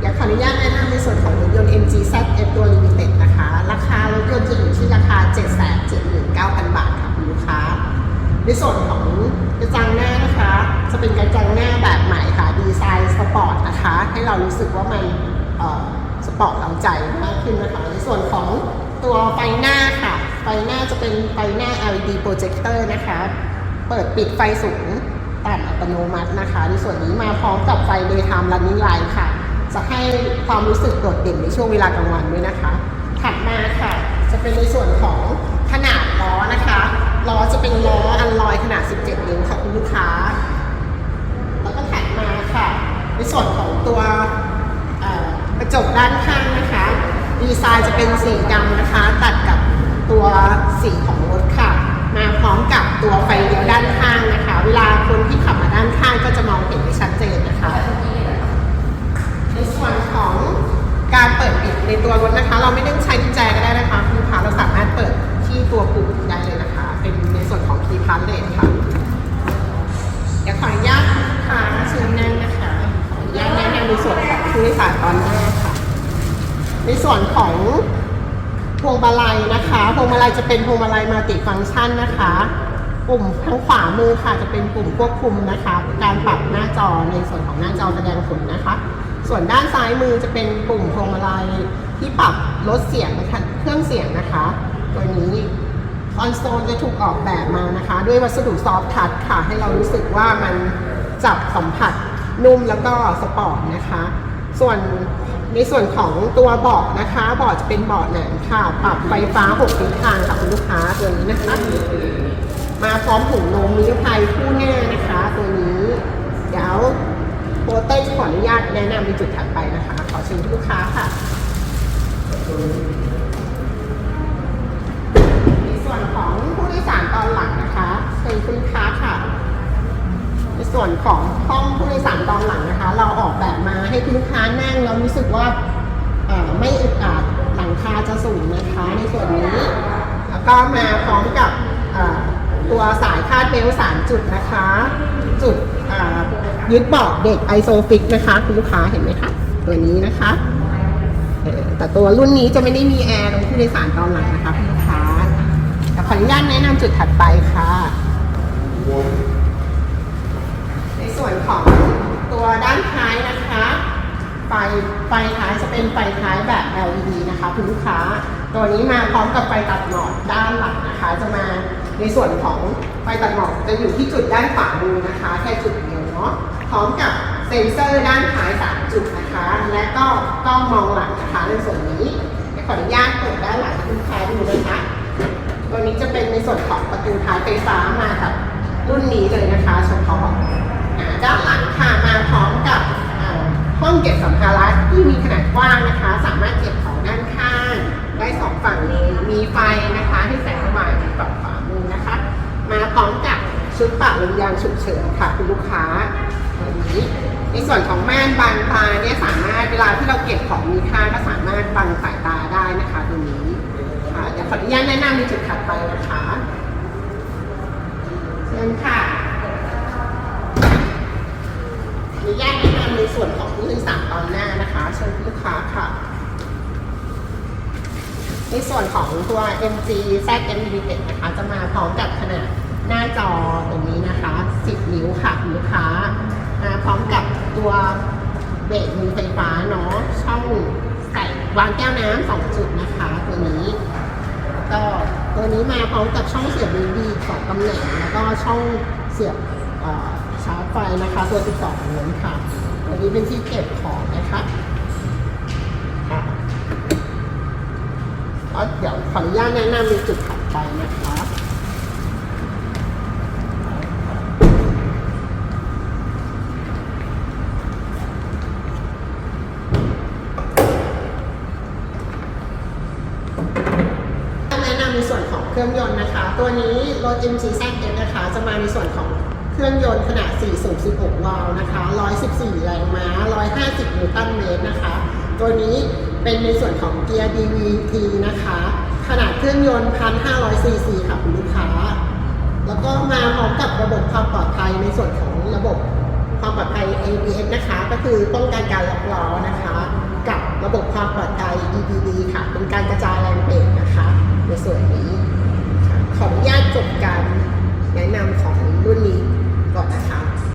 เดี๋ยวขออนุญาตแนะนำในส่วนของรถยนต์ MG Z F ตัว Limited นะคะ ราคารถยนต์จะอยู่ที่ราคา 779,000 บาทค่ะคุณลูกค้า ในส่วนของกระจังหน้านะคะ จะเป็นกระจังหน้าแบบใหม่ค่ะ ดีไซน์สปอร์ตนะคะ ให้เรารู้สึกว่ามันสปอร์ตเราใจมากขึ้นนะคะ ในส่วนของตัวไฟหน้าค่ะ ไฟหน้าจะเป็นไฟหน้า LED projector นะคะ เปิดปิดไฟสูงต่ำอัตโนมัตินะคะ ในส่วนนี้มาพร้อมกับไฟ daytime running light ค่ะ จะให้ความรู้สึกโดดเด่นในช่วงเวลากลางวันด้วยนะคะ ถัดมาค่ะ จะเป็นในส่วนของขนาดล้อนะคะล้อจะเป็นล้ออันลอยขนาด 17 นิ้วค่ะคุณลูกค้า แล้วก็ถัดมาค่ะ ในส่วนของตัวกระจกด้านข้างนะคะ ดีไซน์จะเป็นสีดำนะคะ ตัดกับตัวสีของรถค่ะ มาพร้อมกับตัวไฟเลี้ยวด้านข้างนะคะ เวลาคนที่ขับมาด้านข้างก็จะมองเห็นได้ชัดเจนนะคะ ส่วนของพวงมาลัยนะคะพวงมาลัยจะเป็นพวงมาลัยมัลติฟังก์ชันนะคะปุ่มทางขวามือค่ะจะเป็นปุ่มควบคุมนะคะ การปรับหน้าจอในส่วนของหน้าจอแสดงผลนะคะ ส่วนด้านซ้ายมือจะเป็นปุ่มพวงมาลัยที่ปรับลดเสียงนะคะเครื่องเสียงนะคะตัวนี้คอนโซลจะถูกออกแบบมานะคะ ด้วยวัสดุซอฟท์ทัชค่ะ ให้เรารู้สึกว่ามันจับสัมผัสนุ่มแล้วก็สปอร์ตนะคะ ส่วน ในส่วนของตัวเบาะนะคะเบาะจะเป็นเบาะหนังค่ะ ปรับไฟฟ้า6ทิศทางค่ะคุณลูกค้าตัวนี้นะคะ มาพร้อมถุงนมนิรภัยคู่หน้านะคะ ตัวนี้เดี๋ยวโปรเต้ขออนุญาตแนะนำในจุดถัดไปนะคะ ขอเชิญลูกค้าค่ะ สึกว่าอ่อไม่อึดอัดหลังคาจะสูงนะคะในส่วนนี้แล้วก็มาพร้อมกับอ่อตัวสายคาดเบลสามจุดนะคะ จุดอ่อยึดเบาะเด็กไอโซฟิกนะคะ คุณลูกค้าเห็นไหมคะตัวนี้นะคะแต่ตัวรุ่นนี้จะไม่ได้มีแอร์ตรงผู้โดยสารตอนหลังนะคะคุณลูกค้าขออนุญาตแนะนำจุดถัดไปค่ะ ในส่วนของตัวด้านท้ายนะคะ ไฟไฟท้ายจะเป็นไฟท้ายแบบ LED นะคะคุณลูกค้า ตัวนี้มาพร้อมกับไฟตัดหมอกด้านหลังนะคะ จะมาในส่วนของไฟตัดหมอกจะอยู่ที่จุดด้านขวามือนะคะ แค่จุดเดียวเนาะพร้อมกับเซ็นเซอร์ด้านท้าย3จุดนะคะ และก็กล้องมองหลังนะคะในส่วนนี้เดี๋ยวขออนุญาตเปิดด้านหลังให้คุณลูกค้าดูนะคะตัวนี้จะเป็นในส่วนของประตูท้ายไฟฟ้ามากับรุ่นนี้เลยนะคะเฉพาะด้านหลังค่ะมาพร้อมกับ ห้องเก็บสัมภาระที่มีขนาดกว้างนะคะ สามารถเก็บของด้านข้างได้สองฝั่งนี้มีไฟนะคะให้แสงสว่างอยู่ฝั่งขวามือนะคะ มาพร้อมกับชุดปรับลมยางฉุกเฉินค่ะคุณลูกค้าวันนี้ในส่วนของม่านบังตาเนี่ยสามารถเวลาที่เราเก็บของมีค่าก็สามารถบังสายตาได้นะคะตัวนี้ค่ะเดี๋ยวขออนุญาตแนะนำในจุดถัดไปนะคะเชิญค่ะขออนุญาตแนะนำในส่วนของผู้โดยสารตอนหน้านะคะเชิญลูกค้าค่ะ ในส่วนของตัว MG Z M Limited นะคะจะมาพร้อมกับขนาดหน้าจอตรงนี้นะคะ 10 นิ้วค่ะคุณลูกค้ามาพร้อมกับตัวเบรกมือไฟฟ้าเนาะช่องใส่วางแก้วน้ำสองจุดนะคะตัวนี้ก็ตัวนี้มาพร้อมกับช่องเสียบ USB สองตำแหน่งแล้วก็ช่องเสียบชาร์จไฟนะคะ ตัว 12โวลต์ค่ะตัวนี้เป็นที่เก็บของนะคะ ก็เดี๋ยวขออนุญาตแนะนำในจุดถัดไปนะคะแนะนำในส่วนของเครื่องยนต์นะคะ ตัวนี้รถ MG z s นะคะ จะมาในส่วนของเครื่องยนต์ขนาด4สูบ16 วาล์วนะคะ 114 แรงม้า 150 นิวตันเมตรนะคะ ตัวนี้ เป็นในส่วนของเกียร์ DVT นะคะ ขนาดเครื่องยนต์ 1,500ซีซีค่ะคุณลูกค้า แล้วก็มาพร้อมกับระบบความปลอดภัยในส่วนของระบบความปลอดภัย ABS นะคะ ก็คือป้องกันการล็อกล้อนะคะ กับระบบความปลอดภัย EBD ค่ะ เป็นการกระจายแรงเบรกนะคะ ในส่วนนี้ขออนุญาตจบการแนะนำของ